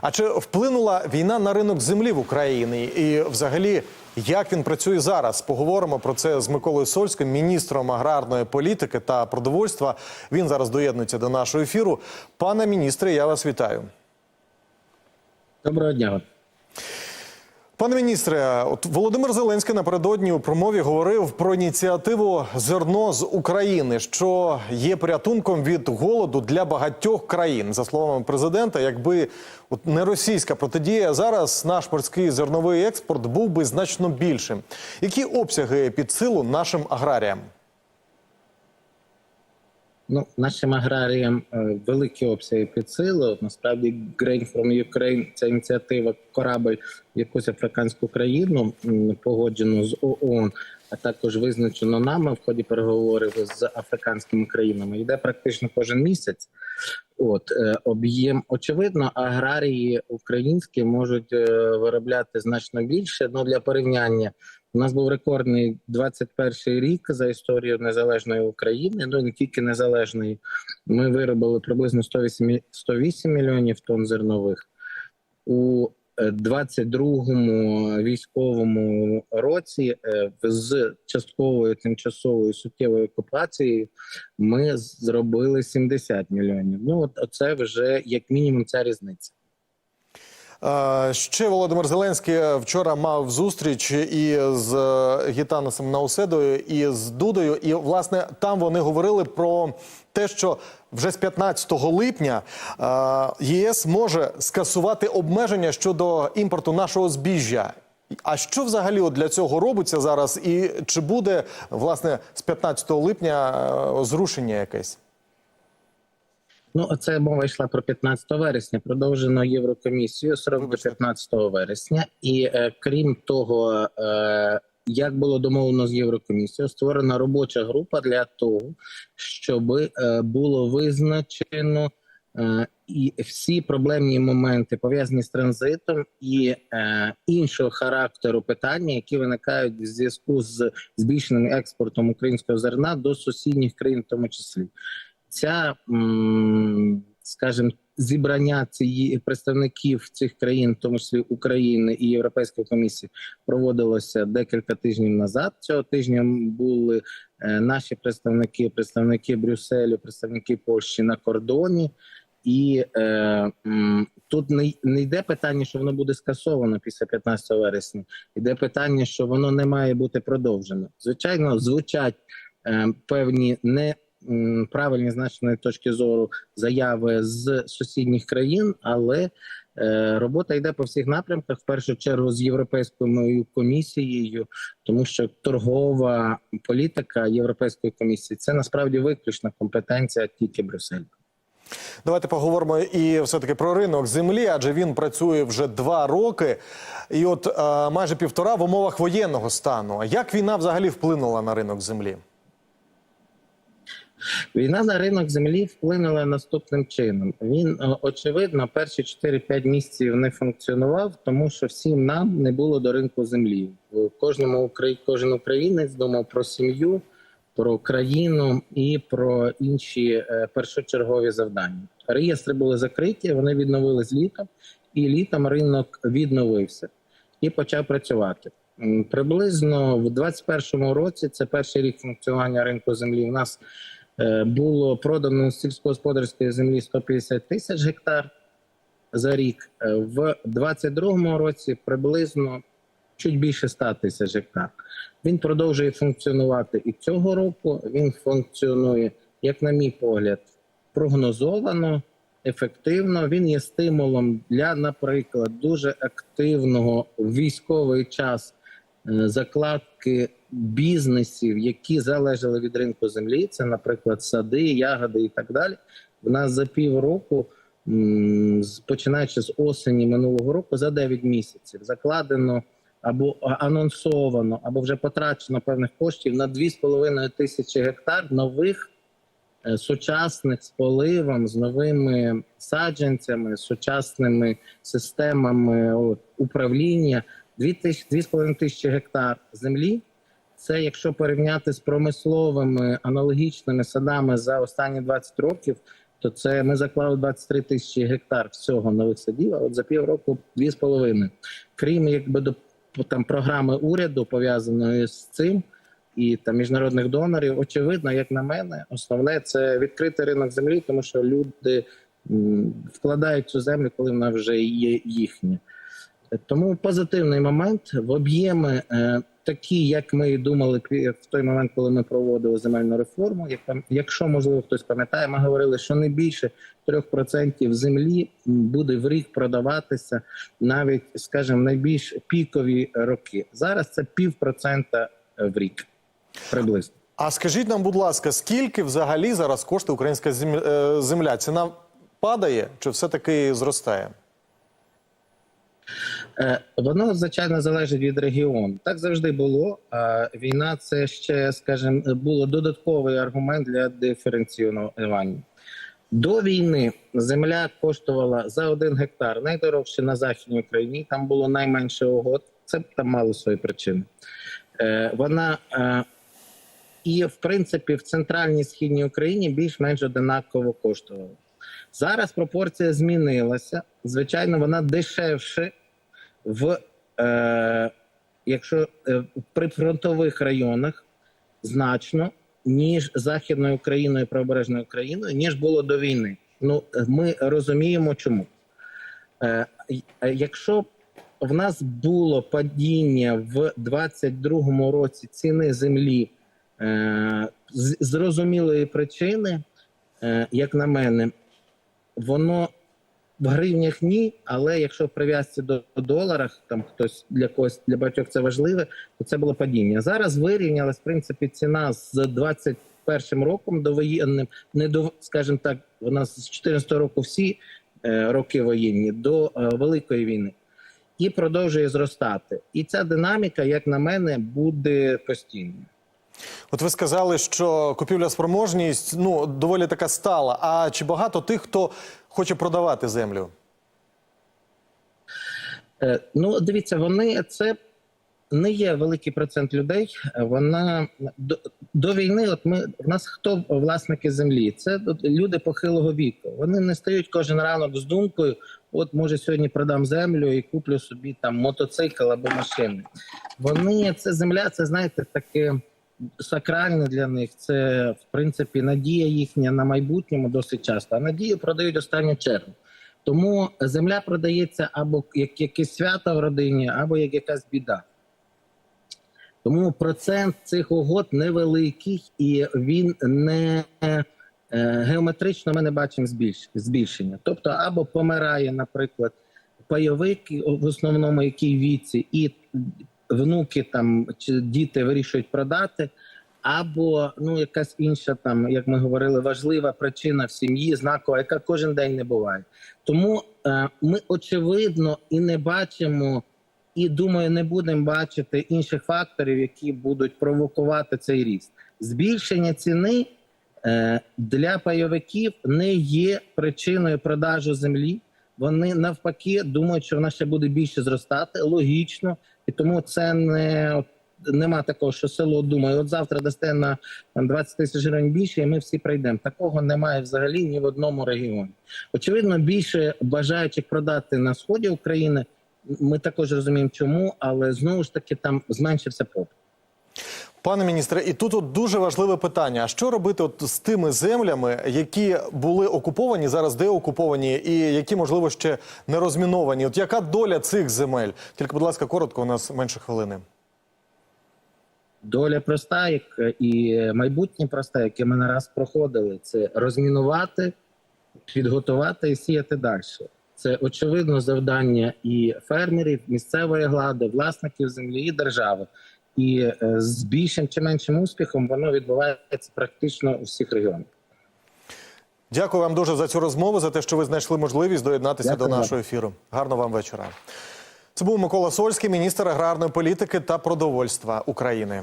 А чи вплинула війна на ринок землі в Україні? І взагалі, як він працює зараз? Поговоримо про це з Миколою Сольським, міністром аграрної політики та продовольства. Він зараз доєднується до нашого ефіру. Пане міністре, я вас вітаю. Доброго дня. Пане міністре, от Володимир Зеленський напередодні у промові говорив про ініціативу зерно з України, що є порятунком від голоду для багатьох країн. За словами президента, якби от не російська протидія, зараз наш морський зерновий експорт був би значно більшим. Які обсяги під силу нашим аграріям? Ну, нашим аграріям е, великі обсяги під силу. Насправді, Grain from Ukraine – це ініціатива корабль в якусь африканську країну, м, погоджену з ООН, а також визначено нами в ході переговорів з африканськими країнами. Йде практично кожен місяць. От е, об'єм очевидно, аграрії українські можуть е, виробляти значно більше. Ну для порівняння. У нас був рекордний 21 рік за історію незалежної України. Ну не тільки незалежної. Ми виробили приблизно 108, 108 мільйонів тонн зернових у е, 22-му військовому році е, з частковою тимчасовою суттєвою окупацією ми зробили 70 мільйонів. Ну от це вже як мінімум ця різниця. Е, Ще Володимир Зеленський вчора мав зустріч і з е, Гітанасом Науседою, і з Дудою. І власне там вони говорили про те, що вже з 15 липня е, ЄС може скасувати обмеження щодо імпорту нашого збіжжя. А що взагалі для цього робиться зараз? І чи буде власне з 15 липня е, зрушення якесь? Ну, це мова йшла про 15 вересня. Продовжено Єврокомісію срок до 15 вересня. І е, крім того, е, як було домовлено з Єврокомісією, створена робоча група для того, щоб е, було визначено е, і всі проблемні моменти пов'язані з транзитом і е, іншого характеру питання, які виникають в зв'язку з збільшеним експортом українського зерна до сусідніх країн, в тому числі ця, скажімо, зібрання цієї представників цих країн, в тому числі України і Європейської комісії, проводилося декілька тижнів назад. Цього тижня були е, наші представники, представники Брюсселю, представники Польщі на кордоні. І е, тут не, не йде питання, що воно буде скасовано після 15 вересня. Йде питання, що воно не має бути продовжено. Звичайно, звучать е, певні не правильні з нашої точки зору заяви з сусідніх країн, але е, робота йде по всіх напрямках. В першу чергу з європейською комісією, тому що торгова політика Європейської комісії це насправді виключна компетенція тільки Брюсселю. Давайте поговоримо і все-таки про ринок землі, адже він працює вже два роки, і от е, майже півтора в умовах воєнного стану. А як війна взагалі вплинула на ринок землі? Війна на ринок землі вплинула наступним чином. Він е, очевидно перші 4-5 місяців не функціонував, тому що всім нам не було до ринку землі. Кожному кожен українець думав про сім'ю, про країну і про інші е, першочергові завдання. Реєстри були закриті, вони відновились літом, і літом ринок відновився і почав працювати. Приблизно в 2021 році, це перший рік функціонування ринку землі. У нас було продано сільськогосподарської землі 150 тисяч гектар за рік. Е, В 2022 році приблизно чуть більше 100 тисяч гектар. Він продовжує функціонувати і цього року. Він функціонує, як на мій погляд, прогнозовано, ефективно. Він є стимулом для, наприклад, дуже активного в військовий час е, закладки бізнесів, які залежали від ринку землі. Це, наприклад, сади, ягоди і так далі. В нас за півроку, починаючи з осені минулого року, за 9 місяців закладено або анонсовано, або вже потрачено певних коштів на 2,5 тисячі гектар нових е, сучасних з поливом, з новими саджанцями, з сучасними системами управління. 2,5 тисячі гектар землі. Це якщо порівняти з промисловими аналогічними садами за останні 20 років, то це ми заклали 23 тисячі гектар всього нових садів, а от за півроку 2,5. Крім якби до там програми уряду пов'язаної з цим. І там міжнародних донорів, очевидно, як на мене, основне це відкритий ринок землі, тому що люди вкладають цю землю, коли вона вже є їхня. Тому позитивний момент в об'єми е, такі, як ми і думали в той момент, коли ми проводили земельну реформу. Якщо можливо хтось пам'ятає, ми говорили, що не більше 3% землі буде в рік продаватися навіть, скажімо, найбільш пікові роки. Зараз це півпроцента в рік приблизно. А скажіть нам, будь ласка, скільки взагалі зараз коштує українська е, земля? Ціна падає чи все-таки зростає? Е, Воно звичайно залежить від регіону. Так завжди було. А війна це ще, скажімо, було додатковий аргумент для диференціонування. До війни земля коштувала за один гектар найдорожче на західній Україні. Там було найменше угод. Це там мало свої причини. Е, Вона е, і, в принципі, в центральній східній Україні більш-менш одинаково коштувала. Зараз пропорція змінилася. Звичайно, вона дешевше в е, якщо е, в прифронтових районах значно ніж західною Україною, правобережною Україною, ніж було до війни. Ну ми розуміємо, чому. Е, е, якщо в нас було падіння в 22-му році ціни землі е, з зрозумілої причини, е, як на мене, воно в гривнях ні, але якщо в прив'язці до доларах, там хтось для когось для багатьох це важливе, то це було падіння. Зараз вирівнялась в принципі ціна з 21 роком до воєнним, не до скажімо так, у нас з 14 року всі е, роки воєнні до е, великої війни. І продовжує зростати. І ця динаміка, як на мене, буде постійною. От ви сказали, що купівля спроможність ну доволі така стала. А чи багато тих, хто хоче продавати землю? Е, Ну, дивіться, вони це не є великий процент людей. Вона до, до війни. От ми в нас хто власники землі? Це люди похилого віку. Вони не стають кожен ранок з думкою: от може сьогодні продам землю і куплю собі там мотоцикл або машину. Вони це земля, це знаєте, таке сакральне для них. Це в принципі надія їхня на майбутньому досить часто. А надію продають останню чергу. Тому земля продається або як якесь свято в родині, або як якась біда. Тому процент цих угод невеликий, і він не е, геометрично ми не бачимо збільш, збільшення. Тобто, або помирає, наприклад, пайовик, в основному який віці, і внуки там чи діти вирішують продати, або ну якась інша там, як ми говорили, важлива причина в сім'ї, знакова, яка кожен день не буває. Тому е, ми очевидно і не бачимо, і думаю, не будемо бачити інших факторів, які будуть провокувати цей ріст. Збільшення ціни е, для пайовиків не є причиною продажу землі. Вони навпаки думають, що вона ще буде більше зростати. Логічно, і тому це не нема такого, що село думає, от завтра дасте на там, 20 тисяч гривень більше, і ми всі прийдемо. Такого немає взагалі ні в одному регіоні. Очевидно, більше бажаючих продати на сході України. Ми також розуміємо, чому, але знову ж таки там зменшився попит. Пане міністре, і тут от дуже важливе питання: а що робити от з тими землями, які були окуповані, зараз деокуповані, і які, можливо, ще не розміновані? От яка доля цих земель? Тільки, будь ласка, коротко, у нас менше хвилини. Доля проста, як і майбутнє проста, яке ми не раз проходили, це розмінувати, підготувати і сіяти далі. Це очевидно завдання і фермерів, місцевої влади, власників землі і держави. І е, з більшим чи меншим успіхом воно відбувається практично у всіх регіонах. Дякую вам дуже за цю розмову, за те, що ви знайшли можливість доєднатися Дякую до нашого ефіру. Гарного вам вечора. Це був Микола Сольський, міністр аграрної політики та продовольства України.